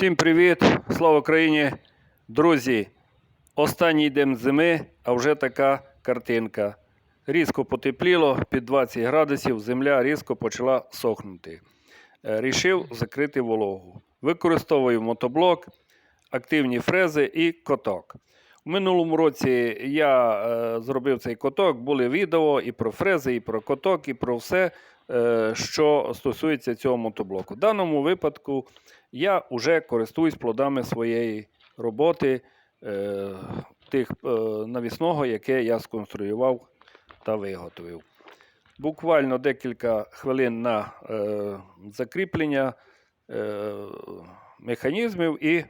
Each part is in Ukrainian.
Всім привіт! Слава Україні! Друзі! Останній день зими, а вже така картинка. Різко потепліло під 20 градусів, земля різко почала сохнути. Е, Рішив закрити вологу. Використовую мотоблок, активні фрези і коток. У минулому році я е, зробив цей коток, були відео і про фрези, і про коток, і про все, що стосується цього мотоблоку. В даному випадку я вже користуюсь плодами своєї роботи, е, тих е, навісного, яке я сконструював та виготовив. Буквально декілька хвилин на е, закріплення е, механізмів і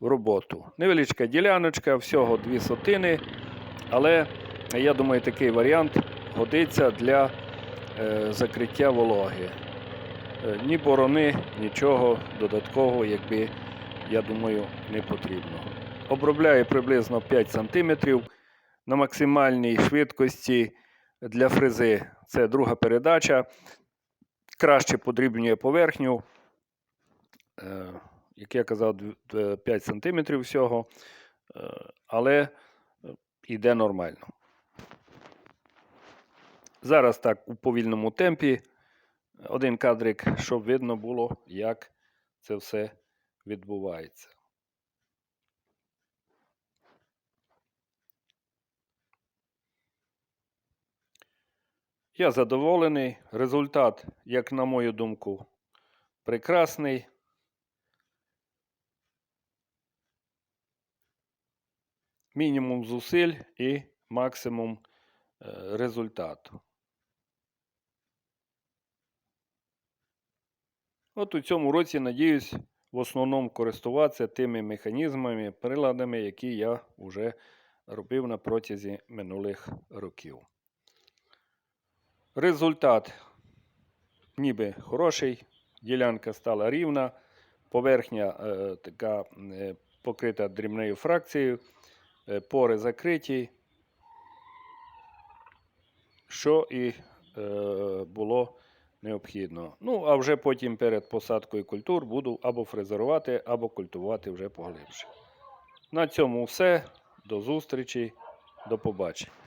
в роботу. Невеличка діляночка, всього дві сотини, але я думаю, такий варіант годиться для е, закриття вологи. Е, Ні борони, нічого додаткового, якби, я думаю, не потрібно. Обробляю приблизно 5 см на максимальній швидкості для фрези. Це друга передача. Краще подрібнює поверхню. Е, Як я казав, дв- дв- 5 см всього, е, але йде нормально. Зараз так у повільному темпі один кадрик, щоб видно було, як це все відбувається. Я задоволений. Результат, як на мою думку, прекрасний. Мінімум зусиль і максимум е, результату. От у цьому році, надіюсь, в основному користуватися тими механізмами, приладами, які я вже робив на протязі минулих років. Результат ніби хороший, ділянка стала рівна, поверхня е, така е, покрита дрібною фракцією, е, пори закриті, що і е, було необхідно. Ну, а вже потім перед посадкою культур буду або фрезерувати, або культувати вже поглибше. На цьому все. До зустрічі, до побачення.